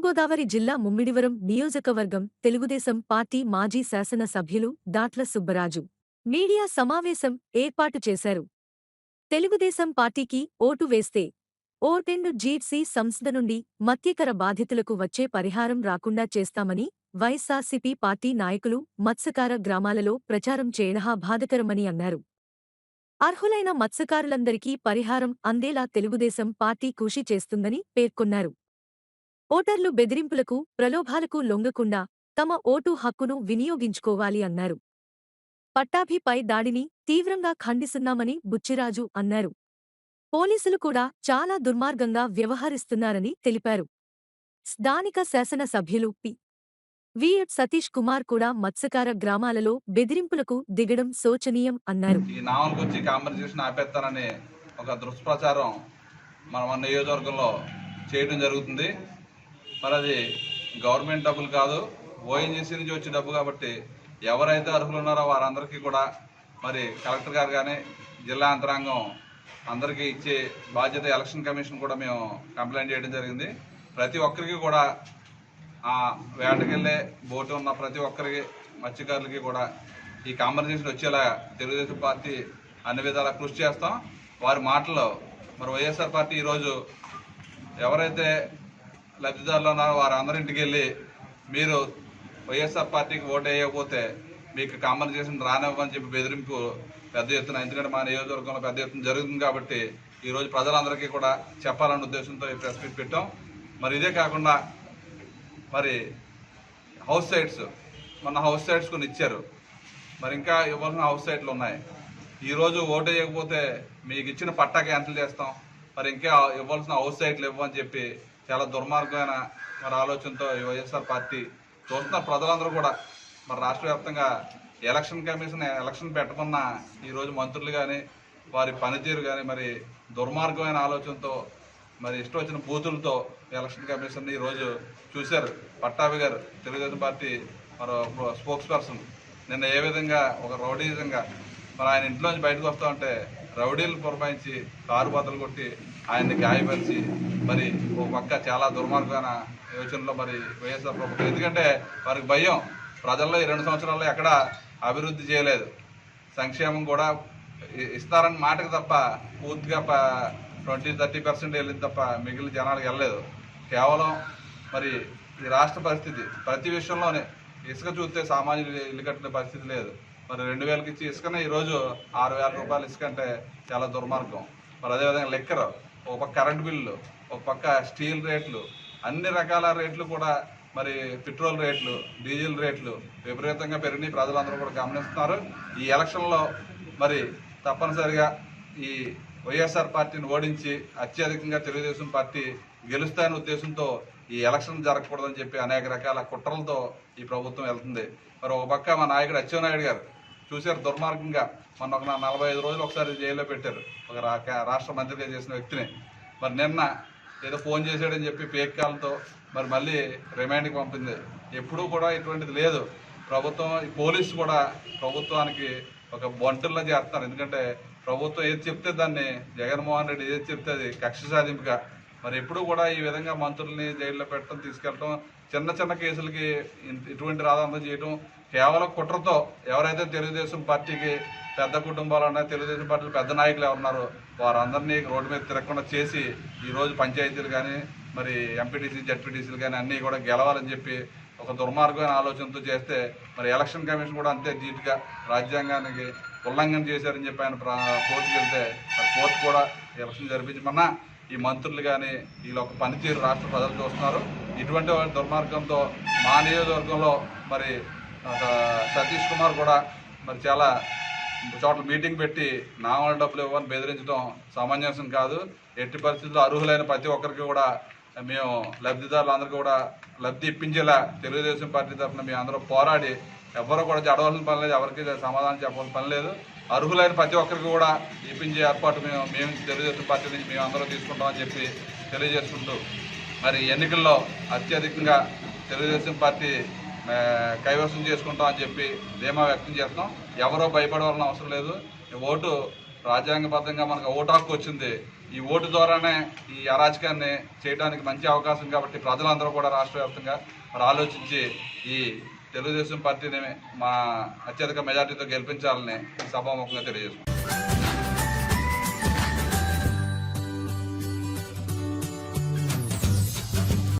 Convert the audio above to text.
తూర్పుగోదావరి జిల్లా ముమ్మిడివరం నియోజకవర్గం తెలుగుదేశం పార్టీ మాజీ శాసన సభ్యులు దాట్ల సుబ్బరాజు. మీడియా సమావేశం ఏర్పాటు చేశారు. తెలుగుదేశం పార్టీకి ఓటు వేస్తే ఓటెండ్ జీట్సీ సంస్థ నుండి మత్స్యకర బాధితులకు వచ్చే పరిహారం రాకుండా చేస్తామని వైఎస్సార్సీపీ పార్టీ నాయకులు మత్స్యకార గ్రామాలలో ప్రచారం చేయడహా బాధకరమని అన్నారు. అర్హులైన మత్స్యకారులందరికీ పరిహారం అందేలా తెలుగుదేశం పార్టీ కృషి చేస్తుందని పేర్కొన్నారు. ఓటర్లు బెదిరింపులకు ప్రలోభాలకు లొంగకుండా తమ ఓటు హక్కును వినియోగించుకోవాలి అన్నారు. పట్టాభిపై దాడిని తీవ్రంగా ఖండిస్తున్నామని బుచ్చిరాజు అన్నారు. పోలీసులు కూడా చాలా దుర్మార్గంగా వ్యవహరిస్తున్నారని తెలిపారు. స్థానిక శాసన సభ్యులు పి. విఎట్ సతీష్ కుమార్ కూడా మత్స్యకార గ్రామాలలో బెదిరింపులకు దిగడం శోచనీయం అన్నారు. ఈ ఆపేస్తానని ఒక దుష్ప్రచారం మన నియోజకవర్గంలో చేయడం జరుగుతుంది. మరి అది గవర్నమెంట్ డబ్బులు కాదు ఓఎన్జీసీ నుంచి వచ్చే డబ్బు కాబట్టి ఎవరైతే అర్హులు ఉన్నారో వారందరికీ కూడా మరి కలెక్టర్ గారు కానీ జిల్లా యంత్రాంగం అందరికీ ఇచ్చే బాధ్యత ఎలక్షన్ కమిషన్ కూడా మేము కంప్లైంట్ చేయడం జరిగింది. ప్రతి ఒక్కరికి కూడా ఆ వేటకెళ్ళే బోటు ఉన్న ప్రతి ఒక్కరికి మత్స్యకారులకి కూడా ఈ కాంపన్సేషన్ వచ్చేలా తెలుగుదేశం పార్టీ అన్ని విధాలా కృషి చేస్తాం. వారి మాటలో మరి వైఎస్ఆర్ పార్టీ ఈరోజు ఎవరైతే లబ్ధిదారులు ఉన్నారో వారందరింటికి వెళ్ళి మీరు వైఎస్ఆర్ పార్టీకి ఓటు వేయకపోతే మీకు కాంపెన్సేషన్ రానివ్వని చెప్పి బెదిరింపు పెద్ద ఎత్తున ఎందుకంటే మా నియోజకవర్గంలో పెద్ద ఎత్తున జరుగుతుంది కాబట్టి ఈరోజు ప్రజలందరికీ కూడా చెప్పాలన్న ఉద్దేశంతో ఈ ప్రెస్ మీట్ పెట్టాం. మరి ఇదే కాకుండా మరి హౌస్ సైట్స్ మొన్న హౌస్ సైట్స్ కొన్ని ఇచ్చారు. మరి ఇంకా ఇవ్వాల్సిన హౌస్ సైట్లు ఉన్నాయి. ఈరోజు ఓటు వేయకపోతే మీకు ఇచ్చిన పట్టా క్యాన్సిల్ చేస్తాం. మరి ఇంకా ఇవ్వాల్సిన హౌస్ సైట్లు ఇవ్వని చెప్పి చాలా దుర్మార్గమైన మరి ఆలోచనతో ఈ వైఎస్ఆర్ పార్టీ చూస్తున్న ప్రజలందరూ కూడా. మరి రాష్ట్ర వ్యాప్తంగా ఎలక్షన్ కమిషన్ ఎలక్షన్ పెట్టమన్న ఈరోజు మంత్రులు కానీ వారి పనితీరు కానీ మరి దుర్మార్గమైన ఆలోచనతో మరి ఇష్టం వచ్చిన బూతులతో ఎలక్షన్ కమిషన్ ఈరోజు చూశారు. పట్టాభి గారు తెలుగుదేశం పార్టీ మరో స్పోక్స్ పర్సన్. నిన్న ఏ విధంగా ఒక రౌడీజంగా మరి ఆయన ఇంట్లోంచి బయటకు వస్తా ఉంటే రౌడీలు పురమాయించి కారు బద్దలు కొట్టి ఆయన్ని గాయపరిచి మరి ఒక పక్క చాలా దుర్మార్గమైన యోచనలో మరి వైఎస్ఆర్ ప్రభుత్వం. ఎందుకంటే వారికి భయం. ప్రజల్లో ఈ రెండు సంవత్సరాల్లో ఎక్కడ అభివృద్ధి చేయలేదు. సంక్షేమం కూడా ఇస్తారని మాటకు తప్ప పూర్తిగా ట్వంటీ థర్టీ పర్సెంట్ వెళ్ళింది తప్ప మిగిలిన జనాలకు వెళ్ళలేదు. కేవలం మరి ఈ రాష్ట్ర పరిస్థితి ప్రతి విషయంలోనే ఇసుక చూస్తే సామాన్యులు ఇల్లు కట్టిన పరిస్థితి లేదు. మరి రెండు వేలకి ఇచ్చి ఇసుకనే ఈరోజు ఆరు వేల రూపాయలు ఇసుక అంటే చాలా దుర్మార్గం. మరి అదేవిధంగా లెక్కరు. ఒక పక్క కరెంట్ బిల్లు ఒక పక్క స్టీల్ రేట్లు అన్ని రకాల రేట్లు కూడా మరి పెట్రోల్ రేట్లు డీజిల్ రేట్లు విపరీతంగా పెరిగినాయి. ప్రజలందరూ కూడా గమనిస్తున్నారు. ఈ ఎలక్షన్లో మరి తప్పనిసరిగా ఈ వైఎస్ఆర్ పార్టీని ఓడించి అత్యధికంగా తెలుగుదేశం పార్టీ గెలుస్తాయనే ఉద్దేశంతో ఈ ఎలక్షన్ జరగకూడదని చెప్పి అనేక రకాల కుట్రలతో ఈ ప్రభుత్వం వెళ్తుంది. మరి ఒక పక్క మా నాయకుడు అచ్చెన్నాయుడు గారు చూశారు దుర్మార్గంగా. మొన్న ఒక నలభై ఐదు రోజులు ఒకసారి జైల్లో పెట్టారు. ఒక రా- రాష్ట్ర మంత్రిగా చేసిన వ్యక్తిని. మరి నిన్న ఏదో ఫోన్ చేశాడని చెప్పి ఫేక్ కాల్తో మరి మళ్ళీ రిమాండ్కి పంపింది. ఎప్పుడూ కూడా ఇటువంటిది లేదు. ప్రభుత్వం ఈ పోలీసు కూడా ప్రభుత్వానికి ఒక బొంటల్లో చేస్తున్నారు. ఎందుకంటే ప్రభుత్వం ఏది చెప్తే దాన్ని జగన్మోహన్ రెడ్డి ఏది చెప్తే అది కక్ష సాధింపుగా. మరి ఎప్పుడు కూడా ఈ విధంగా మంత్రుల్ని జైల్లో పెట్టడం తీసుకెళ్ళడం చిన్న చిన్న కేసులకి ఇటువంటి రాదంతం చేయడం కేవలం కుట్రతో ఎవరైతే తెలుగుదేశం పార్టీకి పెద్ద కుటుంబాలు ఉన్నాయి తెలుగుదేశం పార్టీలు పెద్ద నాయకులు ఎవరున్నారో వారందరినీ రోడ్డు మీద తిరగకుండా చేసి ఈరోజు పంచాయతీలు కానీ మరి ఎంపీటీసీ జడ్పీటీసీలు కానీ అన్నీ కూడా గెలవాలని చెప్పి ఒక దుర్మార్గమైన ఆలోచనతో చేస్తే మరి ఎలక్షన్ కమిషన్ కూడా అంతే ధీటుగా రాజ్యాంగానికి ఉల్లంఘన చేశారని చెప్పి ఆయన ప్ర- కోర్టుకి వెళ్తే కోర్టు కూడా ఎలక్షన్ జరిపించమన్నా ఈ మంత్రులు కానీ వీళ్ళ ఒక పనితీరు రాష్ట్ర ప్రజలు చూస్తున్నారు. ఇటువంటి దుర్మార్గంతో మా నియోజకవర్గంలో మరి ఒక సతీష్ కుమార్ కూడా మరి చాలా చోట్ల మీటింగ్ పెట్టి నామల డబ్బులు ఇవ్వని బెదిరించడం సమంజసం కాదు. ఎట్టి పరిస్థితుల్లో అర్హులైన ప్రతి ఒక్కరికి కూడా మేము లబ్ధిదారులందరికీ కూడా లబ్ధి ఇప్పించేలా తెలుగుదేశం పార్టీ తరఫున మేము అందరూ పోరాడి ఎవరు కూడా చడవలసిన పని లేదు ఎవరికి సమాధానం చెప్పవలసిన పని లేదు. అర్హులైన ప్రతి ఒక్కరికి కూడా ఇప్పించే ఏర్పాటు మేము మేము తెలుగుదేశం పార్టీ నుంచి మేము అందరూ తీసుకుంటామని చెప్పి తెలియజేసుకుంటూ మరి ఎన్నికల్లో అత్యధికంగా తెలుగుదేశం పార్టీ కైవసం చేసుకుంటాం అని చెప్పి ధీమా వ్యక్తం చేస్తున్నాం ఎవరో భయపడవలసిన అవసరం లేదు. ఈ ఓటు రాజ్యాంగబద్ధంగా మనకు ఓటు హక్కు వచ్చింది. ఈ ఓటు ద్వారానే ఈ అరాచకాన్ని చేయడానికి మంచి అవకాశం కాబట్టి ప్రజలందరూ కూడా రాష్ట్ర వ్యాప్తంగా మరి ఆలోచించి ఈ తెలుగుదేశం పార్టీని మా అత్యధిక మెజార్టీతో గెలిపించాలని సభాముఖంగా తెలియజేస్తున్నాం.